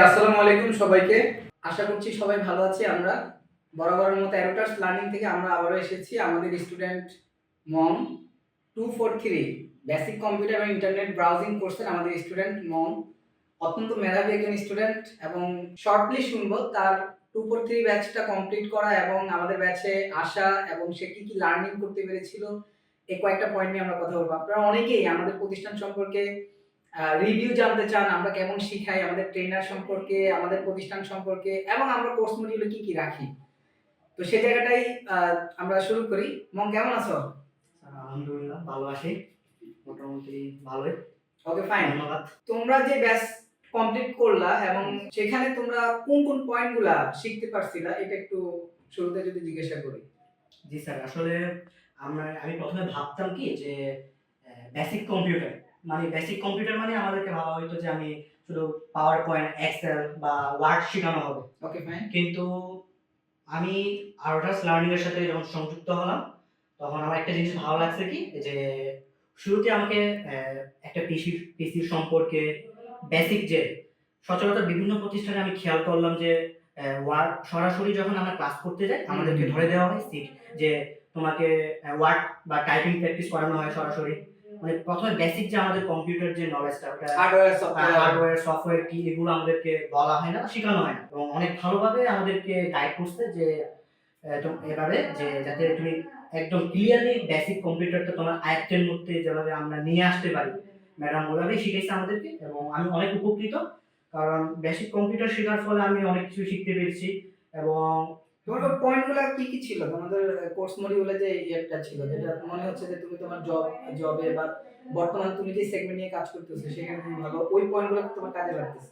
আসসালামু আলাইকুম সবাইকে। আশা করছি সবাই ভালো আছি, আমরা বরাবরের মতো অ্যারোটার্স লার্নিং থেকে আমরা আবারও এসেছি, আমাদের student Mom two four three basic computer এবং ইন্টারনেট ব্রাউজিং কোর্সের আমাদের স্টুডেন্ট মম, অত্যন্ত মেধাবী একজন স্টুডেন্ট এবং শর্টলি শুনব তার টু ফোর থ্রি ব্যাচটা কমপ্লিট করা এবং আমাদের ব্যাচে আসা এবং সে কি কি লার্নিং করতে পেরেছিল, এই কয়েকটা পয়েন্ট নিয়ে আমরা কথা বলব। আপনারা অনেকেই আমাদের প্রতিষ্ঠান সম্পর্কে রিভিউ জানতে চান আমরা কেমন শিখাই আমাদের ট্রেনার সম্পর্কে আমাদের প্রতিষ্ঠান সম্পর্কে এবং আমরা কোর্স মডিউলে কি কি রাখি। তো সেই জায়গাটাই আমরা শুরু করি। মম কেমন আছো? আলহামদুলিল্লাহ ভালো আছি। মোটামুটি ভালোই। ওকে ফাইন ধন্যবাদ। তোমরা যে ব্যাচ কমপ্লিট করলা এবং সেখানে তোমরা কোন কোন পয়েন্টগুলা শিখতে পারছিলা এটা একটু শুরুতে যদি জিজ্ঞাসা করি। জি স্যার আসলে আমরা আমি প্রথমে ভাবতাম কি যে বেসিক কম্পিউটার মানে বেসিক কম্পিউটার মানে আমাদেরকে ভাবা হইতো যে আমি শুধু পাওয়ার পয়েন্ট এক্সেল বা ওয়ার্ড শেখানো হবে। ওকে ফাইন কিন্তু আমি আরোটাস লার্নিং এর সাথে যখন সংযুক্ত হলাম তখন আমার একটা জিনিস ভালো লাগছে কি? যে শুরুতে আমাকে একটা পিসির পিসির সম্পর্কে বেসিক যে সচরাচর বিভিন্ন প্রতিষ্ঠানে আমি খেয়াল করলাম যে ওয়ার্ড সরাসরি যখন আমরা ক্লাস করতে যাই আমাদেরকে ধরে দেওয়া হয় সিট যে তোমাকে ওয়ার্ড বা টাইপিং প্র্যাকটিস করানো হয় সরাসরি। মানে প্রথমে বেসিক যে আমাদের কম্পিউটার যে নলেজটা ওটা হার্ডওয়্যার সফটওয়্যার হার্ডওয়্যার সফটওয়্যার কি এগুলো আমাদেরকে বলা হয় না শেখানো হয় না। এবং অনেক ভালোভাবে আমাদেরকে গাইড করছে যে এভাবে যে যাতে তুমি একদম ক্লিয়ারলি বেসিক কম্পিউটারটা তোমার আয়ত্তের মধ্যে যেভাবে আমরা নিয়ে আসতে পারি। ম্যাডাম ওইভাবেই শিখেছে আমাদেরকে এবং আমি অনেক উপকৃত। কারণ বেসিক কম্পিউটার শেখার ফলে আমি অনেক কিছু শিখতে পেরেছি এবং তোমার পয়েন্টগুলো কি কি ছিল? তোমাদের কোর্স মডিউলে যে ইয়েটা ছিল যেটা মনে হচ্ছে যে তুমি তোমার জব জবে বা বর্তমান তুমি যে সেগমেন্ট নিয়ে কাজ করতেছো সেখানে তুমি ভালো। ওই পয়েন্টগুলো তোমার কাজে লাগতেছে?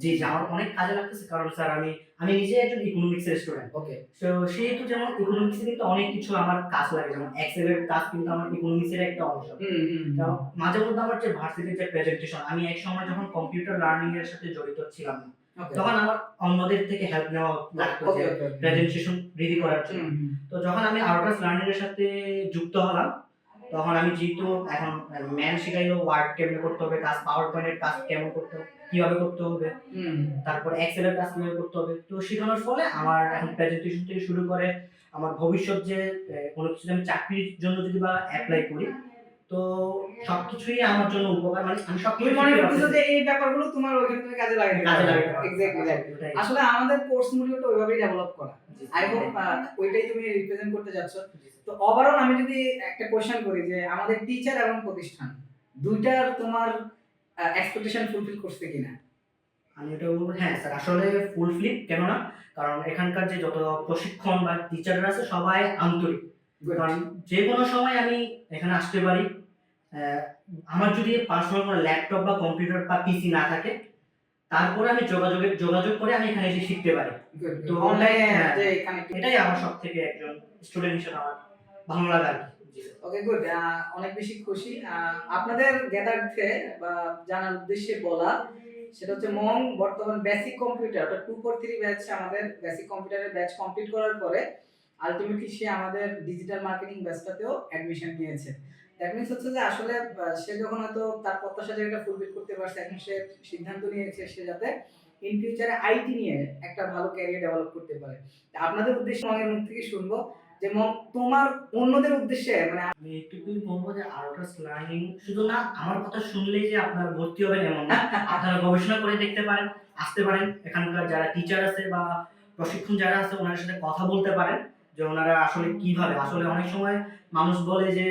জি আমার অনেক কাজে লাগতেছে। কারণ স্যার আমি আমি নিজে একজন ইকোনমিক্সের স্টুডেন্ট ওকে তো সেহেতু যেমন ইকোনমিক্সে কিন্তু অনেক কিছু আমার কাজ লাগে। যেমন এক্সেলের কাজ কিন্তু আমার ইকোনমিক্সের একটা অংশ। তো মাঝে মধ্যে আমার যে ভার্সিটির যে প্রেজেন্টেশন আমি এক সময় যখন কম্পিউটার লার্নিং এর সাথে জড়িত ছিলাম না তখন আমার অন্যদের থেকে হেল্প নেওয়া লাগতো প্রেজেন্টেশন রেডি করার জন্য। তো যখন আমি আউটাস লার্নিং এর সাথে যুক্ত হলাম তখন আমি যেহেতু এখন ম্যান শিখাইলো ওয়ার্ড কেমনে করতে হবে কাজ পাওয়ার পয়েন্টের কাজ কেমন করতে হবে কীভাবে করতে হবে তারপর এক্সেলের কাজ কীভাবে করতে হবে তো শেখানোর ফলে আমার এখন প্রেজেন্টেশন থেকে শুরু করে আমার ভবিষ্যৎ যে কোনো কিছু আমি চাকরির জন্য যদি বা অ্যাপ্লাই করি তো সবকিছুই আমার জন্য উপকার মানে আমি সব তুমি মনে করতেছো যে এই ব্যাপারগুলো তোমার ওইখানে তুমি কাজে লাগে? কাজে লাগে এক্স্যাক্টলি আসলে আমাদের কোর্স মডিউলটা ওইভাবেই ডেভেলপ করা। আই হোপ ওইটাই তুমি রিপ্রেজেন্ট করতে যাচ্ছ। তো ওভারঅল আমি যদি একটা কোশ্চেন করি যে আমাদের টিচার এবং প্রতিষ্ঠান দুইটার তোমার এক্সপেকটেশন ফুলফিল করছে কিনা? আমি এটা বলব হ্যাঁ স্যার আসলে ফুলফিল ফ্লিপ কেননা? কারণ এখানকার যে যত প্রশিক্ষণ বা টিচাররা আছে সবাই আন্তরিক। কারণ যে কোনো সময় আমি এখানে আসতে পারি। আমার যদি পার্সোনাল কোনো ল্যাপটপ বা কম্পিউটার বা পিসি না থাকে তারপরে আমি যোগাযোগের যোগাযোগ করে আমি এখানে এসে শিখতে পারি। তো অনলাইনে হ্যাঁ। এখানে এটাই আমার সব থেকে একজন স্টুডেন্ট হিসেবে আমার ভালো লাগা। ওকে গুড অনেক বেশি খুশি। আপনাদের জ্ঞাতার্থে বা জানার উদ্দেশ্যে বলা সেটা হচ্ছে মং বর্তমান বেসিক কম্পিউটার অর্থাৎ টু ফোর থ্রি ব্যাচ আমাদের বেসিক কম্পিউটারের ব্যাচ কমপ্লিট করার পরে আলটিমেটলি সে আমাদের ডিজিটাল মার্কেটিং ব্যাচটাতেও অ্যাডমিশন নিয়েছে। দ্যাট মিনস হচ্ছে যে আসলে সে যখন হয়তো তার প্রত্যাশা জায়গাটা ফুলফিল করতে পারছে, এখন সে সিদ্ধান্ত নিয়েছে সে যাতে ইন ফিউচারে আইটি নিয়ে একটা ভালো ক্যারিয়ার ডেভেলপ করতে পারে। আপনাদের উদ্দেশ্যে মগের মুখ থেকে শুনব যে তোমার অন্যদের উদ্দেশ্যে মানে আমি একটুকুই বলব যে আর্টাস লার্নিং শুধু না, আমার কথা শুনলেই যে আপনার ভর্তি হবেন এমন না। আপনারা গবেষণা করে দেখতে পারেন, আসতে পারেন। এখানকার যারা টিচার আছে বা প্রশিক্ষণ যারা আছে ওনার সাথে কথা বলতে পারেন। যে ওনারা আসলে কীভাবে আসলে অনেক সময় মানুষ বলে যে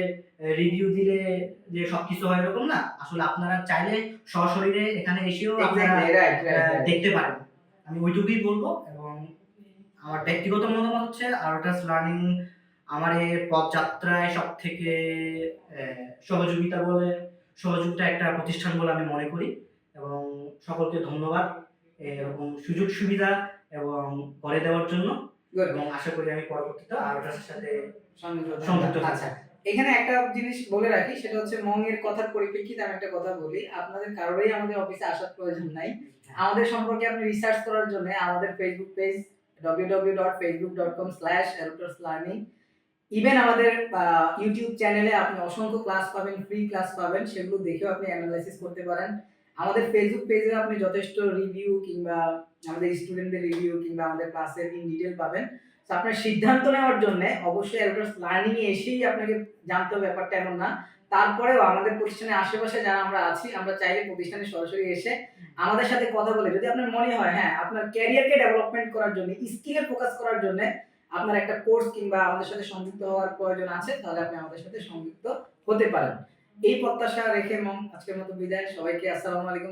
রিভিউ দিলে যে সবকিছু হয় এরকম না। আসলে আপনারা চাইলে সশরীরে এখানে এসেও আপনারা. দেখতে পারেন। আমি ওইটুকুই বলব এবং আমার ব্যক্তিগত মতামত হচ্ছে আর্টাস লার্নিং আমার এই পথযাত্রায় সব থেকে সহযোগিতা বলে সহযোগিতা একটা প্রতিষ্ঠান বলে আমি মনে করি। এবং সকলকে ধন্যবাদ। এরকম সুযোগ সুবিধা এবং করে দেওয়ার জন্য. এবং আশা করি আমি পরবর্তীতে আর্টাসের সাথে সংযুক্ত আচ্ছা এখানে একটা জিনিস বলে রাখি সেটা হচ্ছে মং এর কথার পরিপ্রেক্ষিতে আমি একটা কথা বলি। আপনাদের কারোরই আমাদের অফিসে আসার প্রয়োজন নাই। আমাদের সম্পর্কে আপনি রিসার্চ করার জন্য আমাদের ফেসবুক পেজ www.facebook.com/learning ইভেন আমাদের ইউটিউব চ্যানেলে আপনি অসংখ্য ক্লাস পাবেন ফ্রি ক্লাস পাবেন সেগুলো দেখেও আপনি অ্যানালাইসিস করতে পারেন। আমাদের ফেসবুক পেজে আপনি যথেষ্ট রিভিউ কিংবা আমাদের স্টুডেন্টদের রিভিউ কিংবা আমাদের ক্লাসের ইন ডিটেল পাবেন। তো আপনার সিদ্ধান্ত নেওয়ার জন্য অবশ্যই অ্যাডভান্স লার্নিং এসেই আপনাকে জানতে হবে, ব্যাপারটা এমন না। তারপরেও আমাদের প্রতিষ্ঠানের আশেপাশে যারা আমরা আছি, আমরা চাইলে প্রতিষ্ঠানে সরাসরি এসে আমাদের সাথে কথা বলে, যদি আপনার মনে হয় হ্যাঁ আপনার ক্যারিয়ারকে ডেভেলপমেন্ট করার জন্য স্কিলে ফোকাস করার জন্য আপনার একটা কোর্স কিংবা আমাদের সাথে সংযুক্ত হওয়ার প্রয়োজন আছে, তাহলে আপনি আমাদের সাথে সংযুক্ত হতে পারেন। এই প্রত্যাশা রেখে মম আজকের মতো বিদায়। সবাইকে আসসালামু আলাইকুম।